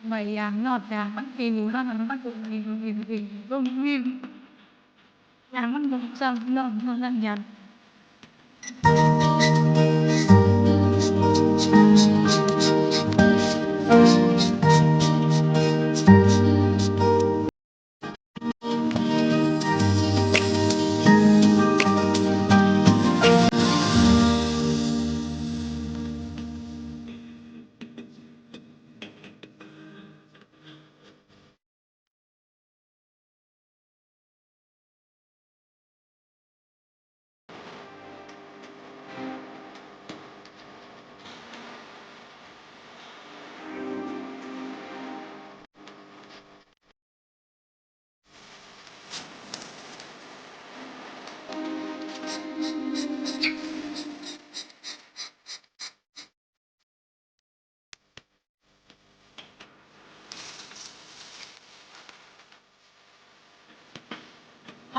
ศเย็นๆพอคัด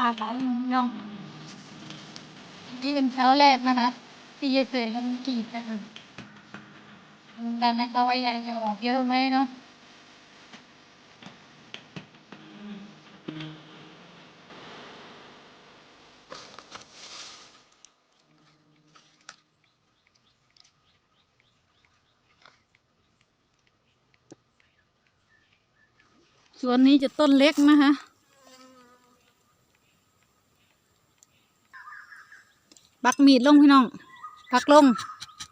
ลงซ้ำนอนนอนนั่นยางปลาไหลน้องนี่เป็นแถวแรกนะคะที่จะเจอกันกี่กันดันนะคะว่าอยากจะออกเยอะไหมเนาะส่วนนี้จะต้นเล็กนะคะ ปัก มีดลงพี่น้องปักลง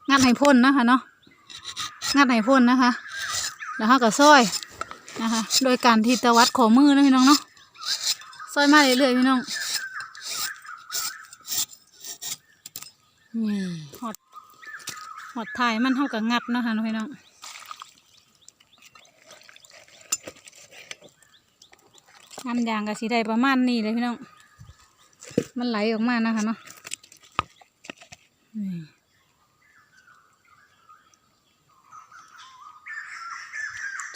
งัดให้พ่นนะคะเนาะงัดให้พ่นนะคะ แล้วเขาก็ซอยนะคะ โดยการที่ตะวัดขอมือนะพี่น้องเนาะซอยมาเรื่อยๆพี่น้องนี่หอดหอดถ่ายมันเท่ากับงัดนะคะพี่น้องงานยางกับสีได้ประมาณนี้เลยพี่น้อง มันไหลออกมานะคะเนาะ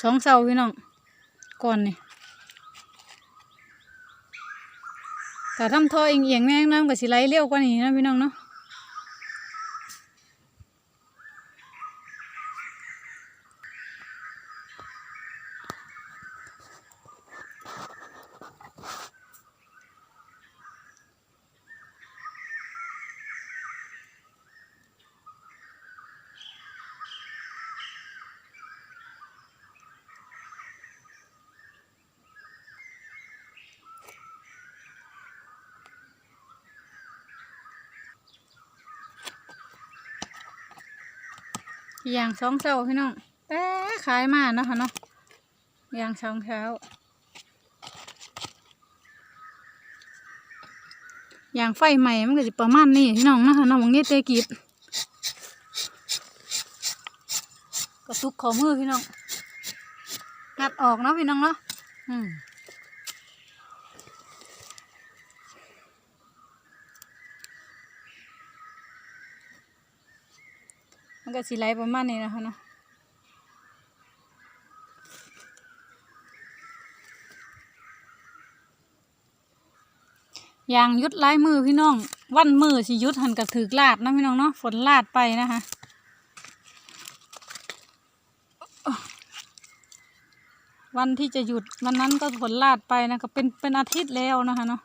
สองเสาพี่น้องก่อนนี่แต่ทำท่อเอียงๆแน่น้ำกับสิไหลเร็วกว่านี้นะพี่น้องเนาะ อย่างสองเสาพี่น้องแต่ขายมาเนาะค่ะเนาะอย่างสองเช้าอย่างไฟใหม่มันก็จะประมาณนี้พี่น้องนะคะน้องมงนี้เตกีบกระตุกขอมือพี่น้องงัดออกเนาะพี่น้องเนาะอืม ก็สีไหลประมาณนี้นะคะเนาะยางยุดลายมือพี่น้อง วันมือสิยุดหันกับถือลาดนะพี่น้องเนาะฝนลาดไปนะคะวันที่จะหยุดวันนั้นก็ฝนลาดไปนะก็เป็นเป็นอาทิตย์แล้วนะคะเนาะ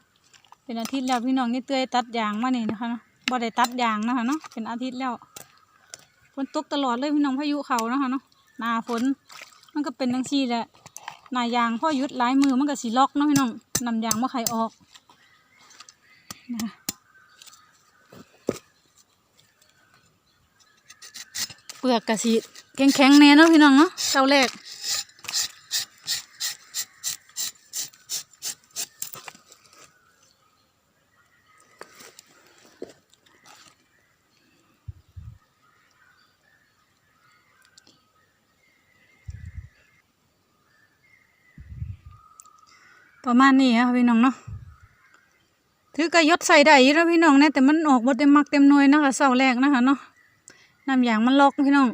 เป็นอาทิตย์แล้วพี่น้องนี่เตยตัดยางมานี่นะคะเนาะบ่ได้ตัดยางนะคะเนาะเป็นอาทิตย์แล้ว นตกตลอดเลยพี่น้องพายุเขานะคะเนาะหนาฝนมันก็เป็นทั้งชีแหละหนายางพ่อยุดลายมือมันก็สีล็อกเนาะพี่น้องนำยางมาไขออกนะเปลือกกะสิแข็งๆแน่เนาะพี่น้องเนาะเจ้าแรก ประมาณนี้ค่ะพี่น้องเนาะถือกระยศใส่ได้อยู่แล้วพี่น้องเนี่ยแต่มันออกบ่เต็มมักเต็มหน่วยนะคะเสาแรกนะคะเนาะน้ำยางมันลอกพี่น้อง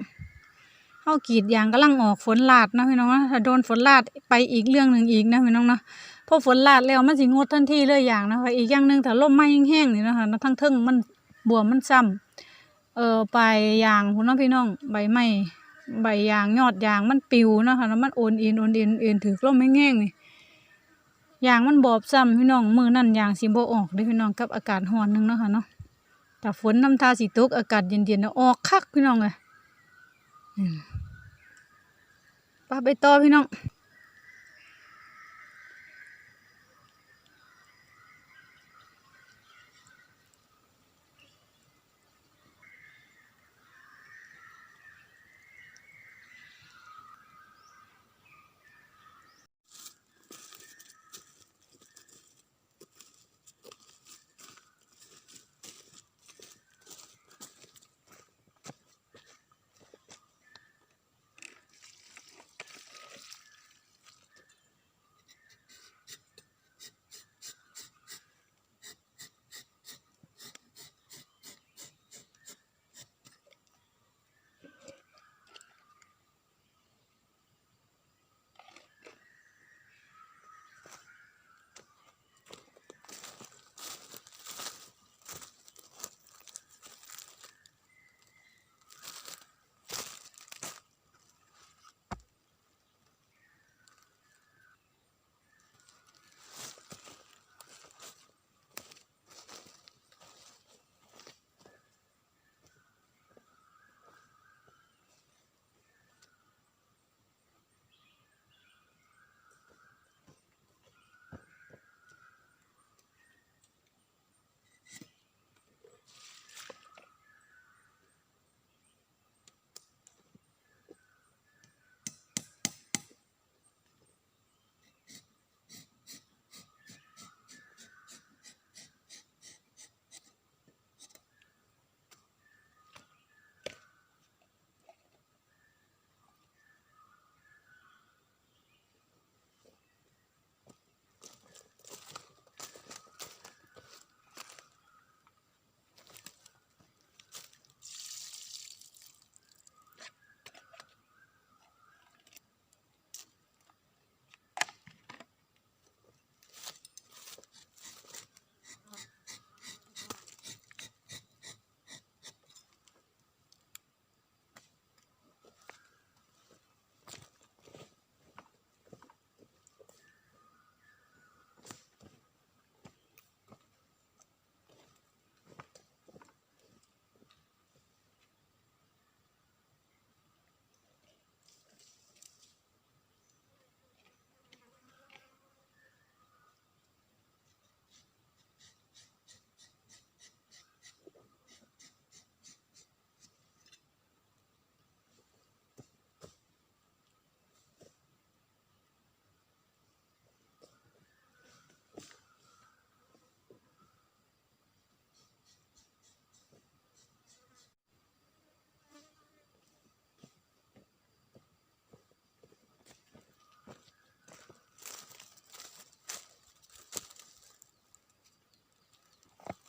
เฮากรีดยางกำลังออกฝนลาดนะพี่น้องนะถ้าโดนฝนลาดไปอีกเรื่องหนึ่งอีกนะพี่น้องเนาะพอฝนลาดแล้วมันสิงดทันทีเลยอย่างนะคะอีกอย่างหนึ่งถ้าลมไมาแห้งๆนี่นะคะทั้งเทิงมันบวมมันซ้ำเออใบยางพุ่นเนาพี่น้องใบไม้ใบยางยอดยางมันปิวนะคะแล้วมันโอนเอ็นโอนเอ็นเอ็นถือลมแห้งๆนี่ ยางมันบอบซ้ำพี่น้องมือนั่นยางสิบ่ออกเด้อพี่น้องกับอากาศร้อนหนึงเนาะค่ะเนาะแต่ฝนน้ำทาสีตกอากาศเย็นๆเนาะออกคักพี่น้องเลยป้าไปต่อพี่น้อง